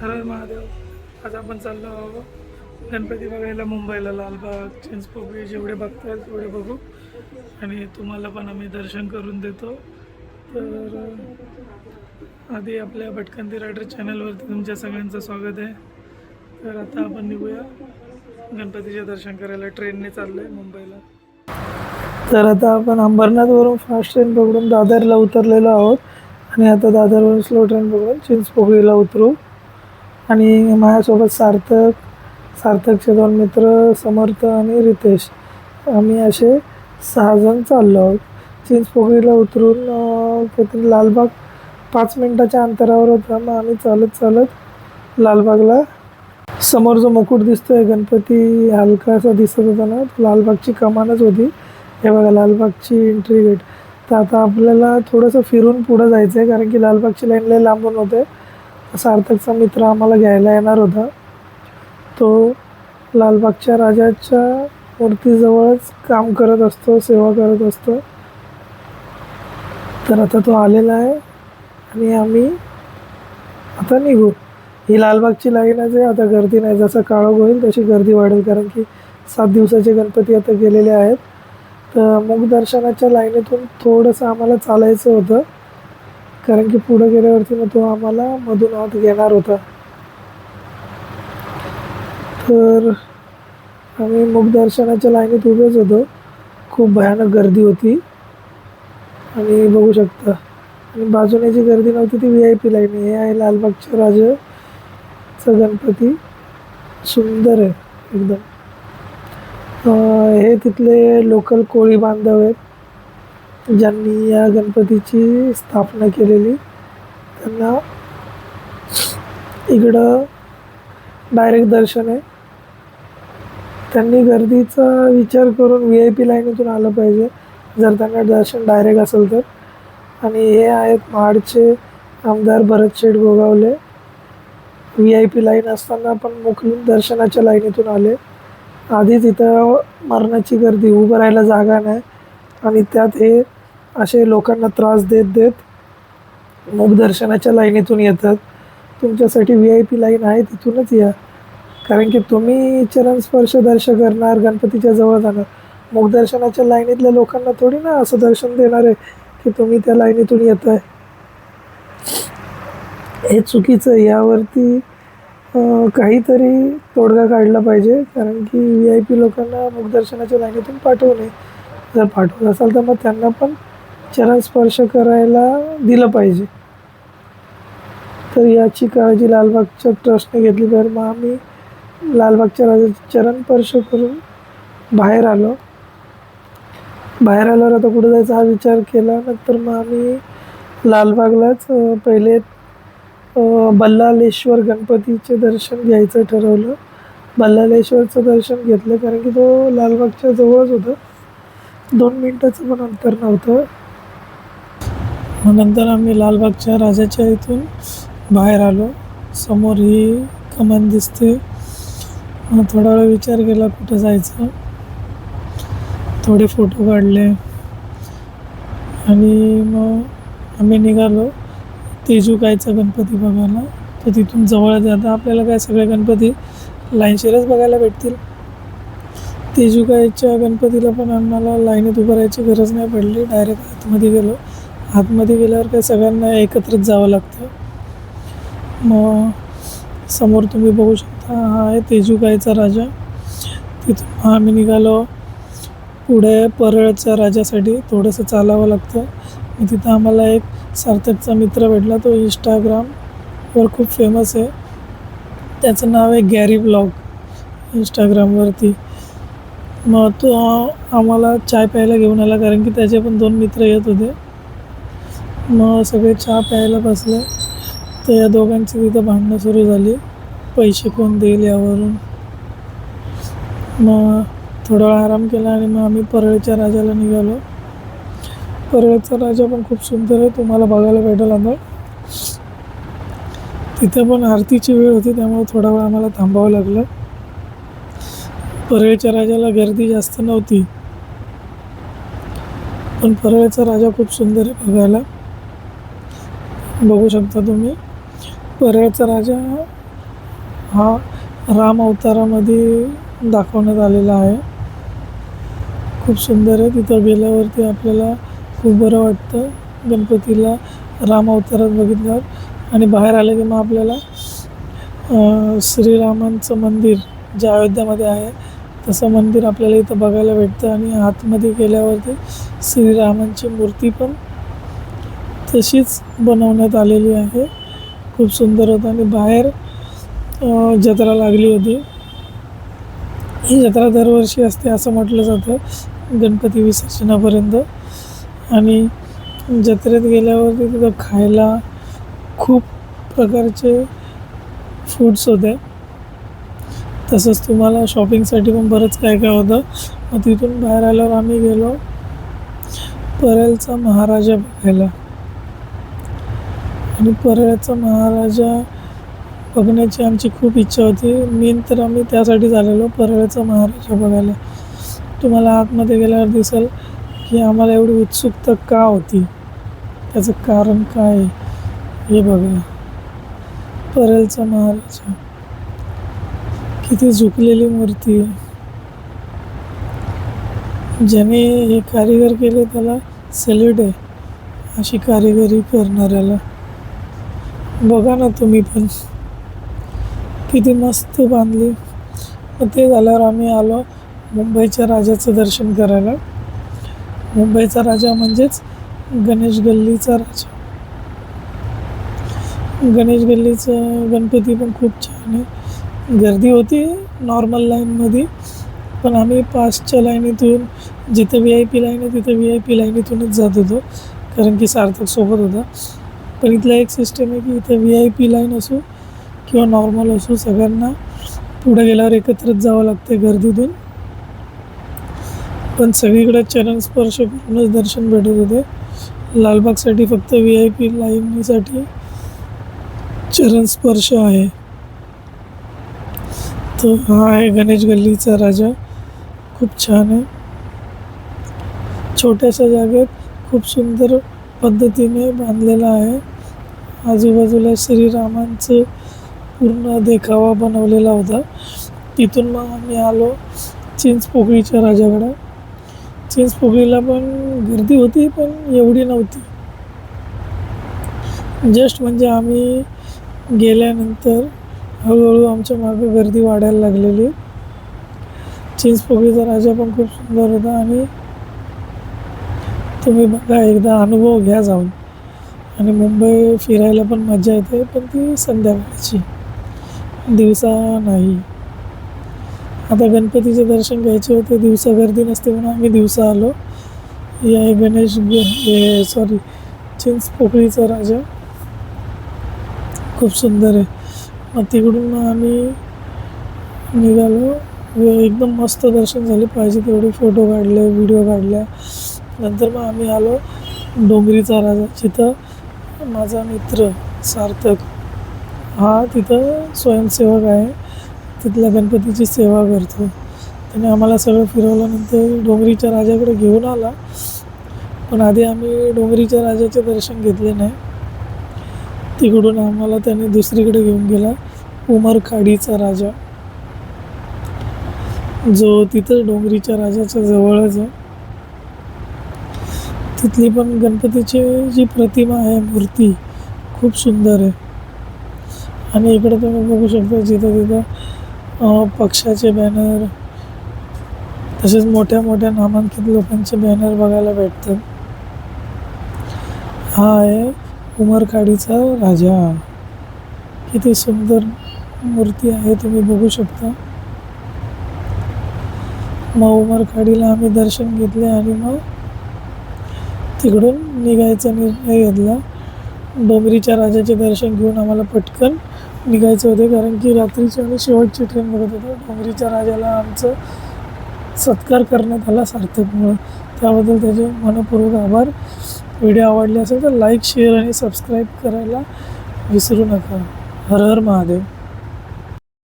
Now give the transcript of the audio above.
हर महादेव. आज आपण चाललो आहोत गणपती बघायला मुंबईला लालबाग चिंचपोकळी जेवढे बघताय तेवढे बघू. आणि तुम्हाला पण आम्ही दर्शन करून देतो. तर आधी आपल्या भटकंती रायडर चॅनलवरती तुमच्या सगळ्यांचं स्वागत आहे. तर आता आपण निघूया. गणपतीचे दर्शन करायला ट्रेनने चाललं आहे मुंबईला. तर आता आपण अंबरनाथवरून फास्ट ट्रेन पकडून दादरला उतरलेलो आहोत. आणि आता दादरवरून स्लो ट्रेन पकडून चिंचपोकळीला उतरू. आणि माझ्यासोबत सार्थक सार्थकचे दोन मित्र समर्थ आणि रितेश. आम्ही असे सहा जण चाललो आहोत. चिंचपोकळीला उतरून काहीतरी लालबाग पाच मिनटाच्या अंतरावर होता. मग आम्ही चालत चालत लालबागला समोर जो मुकुट दिसतोय गणपती हलकासा दिसत होता ना लालबागची कमानच होती. हे बघा लालबागची एंट्री गेट तर आता आपल्याला थोडंसं फिरून पुढं जायचं आहे कारण की लालबागची लाईन लय लांबून होते. सार्थकचा मित्र आम्हाला घ्यायला येणार होता. तो लालबागच्या राजाच्या मूर्तीजवळच काम करत असतो सेवा करत असतो. तर आता तो आलेला आहे आणि आम्ही आता निघू. ही लालबागची लाईनच आहे आता गर्दी नाही. जसा काळोख होईल तशी गर्दी वाढेल कारण की सात दिवसाचे गणपती आता गेलेले आहेत. तर मुखदर्शनाच्या लाईनीतून थोडंसं आम्हाला चालायचं होतं. कारण की पुढं गेल्यावरती मग तो आम्हाला मधून आत घेणार होता. तर आम्ही मुखदर्शनाच्या लाईनीत उभेच होतो. खूप भयानक गर्दी होती. आणि बघू शकता. आणि बाजूने जी गर्दी नव्हती ती व्ही आय पी लाईन. हे आहे लालबागच्या राजाचा गणपती सुंदर आहे एकदम. हे तिथले लोकल कोळी बांधव आहेत. ज्यांनी या गणपतीची स्थापना केलेली त्यांना इकडं डायरेक्ट दर्शन आहे. त्यांनी गर्दीचा विचार करून व्ही आय पी लाईनीतून आलं पाहिजे. जर त्यांना दर्शन डायरेक्ट असेल तर. आणि हे आहेत महाडचे आमदार Bharat Sheth Gogawale. V I P line असताना पण मोकळून दर्शनाच्या लाईनीतून आले. आधीच इथं मरणाची गर्दी उभं राहायला जागा नाही. आणि त्यात हे असे लोकांना त्रास देत देत मुखदर्शनाच्या लाईनीतून येतात. तुमच्यासाठी व्ही आय पी लाईन आहे तिथूनच या. कारण की तुम्ही चरणस्पर्श दर्श करणार गणपतीच्या जवळ जाणार. मुखदर्शनाच्या लाईनीतल्या लोकांना थोडी ना असं दर्शन देणार आहे की तुम्ही त्या लाईनीतून येत आहे हे चुकीचं यावरती काहीतरी तोडगा काढला पाहिजे. कारण की व्ही आय पी लोकांना मुखदर्शनाच्या लाईनीतून पाठवू नये. जर पाठवत असाल तर मग त्यांना पण चरण स्पर्श करायला दिलं पाहिजे. तर याची काळजी लालबागच्या ट्रस्टने घेतली. तर मग आम्ही लालबागच्या राजाचे चरण स्पर्श करून बाहेर आलो. बाहेर आल्यावर आता कुठं जायचा हा विचार केला. नंतर मग आम्ही लालबागलाच पहिले बल्लालेश्वर गणपतीचे दर्शन घ्यायचं ठरवलं. बल्लालेश्वरचं दर्शन घेतलं. कारण की तो लालबागच्या जवळच होतं. दोन मिनटाचं पण अंतर नव्हतं. मग नंतर आम्ही लालबागच्या राजाच्या इथून बाहेर आलो. समोर ही कमान दिसते. मग थोडा वेळ विचार केला कुठं जायचं. थोडे फोटो काढले. आणि मग आम्ही निघालो. तेजूकायचा गणपती बघायला. तर तिथून जवळच आता आपल्याला काय सगळे गणपती लाईनशीरच बघायला भेटतील. तेजूकायच्या गणपतीला पण आम्हाला लाईनीत उभं राहायची गरज नाही पडली. डायरेक्ट आतमध्ये गेलो. आतमध्ये गेल्यावर काय सगळ्यांना एकत्रच जावं लागतं. मग समोर तुम्ही बघू शकता हा आहे तेजूकायचा राजा. तिथून आम्ही निघालो. पुढे परळच्या राजासाठी थोडंसं चालावं लागतं. मग तिथं आम्हाला एक सार्थकचा मित्र भेटला तो इंस्टाग्रामवर खूप फेमस आहे. त्याचं नाव आहे गॅरी ब्लॉग इंस्टाग्रामवरती मग तो आम्हाला चाय प्यायला घेऊन आला कारण की त्याचे पण दोन मित्र येत होते. मग सगळे चहा प्यायला बसले. तर या दोघांची तिथं भांडणं सुरू झाली. पैसे कोण देईल यावरून? मग थोडा वेळ आराम केला आणि मग आम्ही परळच्या राजाला निघालो. परळचा राजा पण खूप सुंदर आहे. तुम्हाला बघायला भेटेल आता तिथं पण आरतीची वेळ होती त्यामुळे थोडा वेळ आम्हाला थांबावं लागलं. परळच्या राजाला गर्दी जास्त नव्हती. पण परळचा राजा खूप सुंदर आहे बघायला. बघू शकता तुम्ही. परळचा राजा हा राम अवतारामध्ये दाखवण्यात आलेला आहे. खूप सुंदर आहे. तिथं गेल्यावरती आपल्याला खूप बरं वाटतं. गणपतीला राम अवतारात बघितल्यावर. आणि बाहेर आले की मग आपल्याला श्रीरामांचं मंदिर जे अयोध्यामध्ये आहे तसं मंदिर आपल्याला इथं बघायला भेटतं. आणि आतमध्ये गेल्यावरती श्रीरामांची मूर्ती पण तशीच बनवण्यात आलेली आहे. खूप सुंदर होतं आणि बाहेर जत्रा लागली होती. ही जत्रा दरवर्षी असते असं म्हटलं जातं गणपती विसर्जनापर्यंत. आणि जत्रेत गेल्यावरती तिथं खायला खूप प्रकारचे फूड्स होते. तसंच तुम्हाला शॉपिंगसाठी पण बरंच काय काय होतं. मग तिथून बाहेर आल्यावर आम्ही गेलो परळचा महाराजा बघायला. आणि परळचा महाराजा बघण्याची आमची खूप इच्छा होती. मेन तर आम्ही त्यासाठी झालेलो परळचा महाराजा बघायला. तुम्हाला आतमध्ये गेल्यावर दिसेल की आम्हाला एवढी उत्सुकता का होती? त्याचं कारण काय हे बघा. परळचा महाराजा. किती झुकलेली मूर्ती आहे. ज्याने हे कारिगर केले त्याला सॅल्यूट आहे. अशी कारीगरी करणाऱ्याला. बघा ना तुम्ही पण. किती मस्त बांधली. मग ते झाल्यावर आम्ही आलो मुंबईच्या राजाचं दर्शन करायला. मुंबईचा राजा म्हणजेच गणेश गल्लीचा राजा. गणेश गल्लीचं गणपती पण खूप छान आहे. गर्दी होती नॉर्मल लाईनमध्ये पण आम्ही पाचच्या लाईनीतून जिथं व्ही आय पी लाईन आहे तिथं व्ही आय पी लाईनीतूनच जात होतो. कारण की सार्थक सोबत होता. पण इथलं एक सिस्टम आहे की इथं व्ही आय पी लाईन असो किंवा नॉर्मल असो सगळ्यांना पुढे गेल्यावर एकत्रच जावं लागते गर्दीतून. पण सगळीकडे चरण स्पर्श करूनच दर्शन भेटत होते. लालबागसाठी फक्त व्ही आय पी लाईनीसाठी चरण स्पर्श आहे. तो हा आहे गणेश गल्लीचा राजा. खूप छान आहे. छोट्याशा जागेत खूप सुंदर पद्धतीने बांधलेला आहे. आजूबाजूला श्रीरामांचं पूर्ण देखावा बनवलेला होता. तिथून मग आम्ही आलो चिंचपोकळीच्या राजाकडं. चिंचपोकळीला पण गर्दी होती पण एवढी नव्हती. जस्ट म्हणजे आम्ही गेल्यानंतर हळूहळू आमच्या मागं गर्दी वाढायला लागलेली. चिंचपोकळीचा राजा पण खूप सुंदर होता आणि तुम्ही बघा एकदा अनुभव घ्या जाऊन. आणि मुंबई फिरायला पण मजा येते पण ती संध्याकाळची. दिवसा नाही. आता गणपतीचे दर्शन घ्यायचे होते दिवसा गर्दी नसते म्हणून आम्ही दिवसा आलो. या गणेश हे सॉरी चिंचपोकळीचा राजा. खूप सुंदर आहे. मग तिकडून आम्ही निघालो. एकदम मस्त दर्शन झाले. पाहिजे तेवढे फोटो काढले व्हिडिओ काढल्या. नंतर मग आम्ही आलो डोंगरीचा राजा. जिथं माझा मित्र सार्थक हा तिथं स्वयंसेवक आहे. तिथल्या गणपतीची सेवा करतो. त्याने आम्हाला सगळं फिरवल्यानंतर डोंगरीच्या राजाकडे घेऊन आला. पण आधी आम्ही डोंगरीच्या राजाचे दर्शन घेतले नाही. तिकडून आम्हाला त्याने दुसरीकडे घेऊन गेला. उमरखाडीचा राजा. जो तिथं डोंगरीच्या राजाच्या जवळच आहे. तिथली पण गणपतीची जी प्रतिमा आहे मूर्ती खूप सुंदर आहे. आणि इकडे तुम्ही बघू शकता जिथं तिथं पक्षाचे बॅनर तसेच मोठ्या मोठ्या नामांकित लोकांचे बॅनर बघायला भेटतात. हा आहे उमरखाडीचा राजा. किती सुंदर मूर्ती आहे तुम्ही बघू शकता. मग उमरखाडीला आम्ही दर्शन घेतले आणि मग तिकडून निघायचा निर्णय घेतला. डोंगरीच्या राजाचे दर्शन घेऊन आम्हाला पटकन निघायचं होते कारण की रात्रीची आम्ही शेवटची ट्रेन बघत होतो. डोंगरीच्या राजाला आमचं सत्कार करण्यात आला सार्थकमुळं. त्याबद्दल त्याचे मनपूर्वक आभार. व्हिडिओ आवडले असेल तर लाईक शेअर आणि सबस्क्राईब करायला विसरू नका. हर हर महादेव.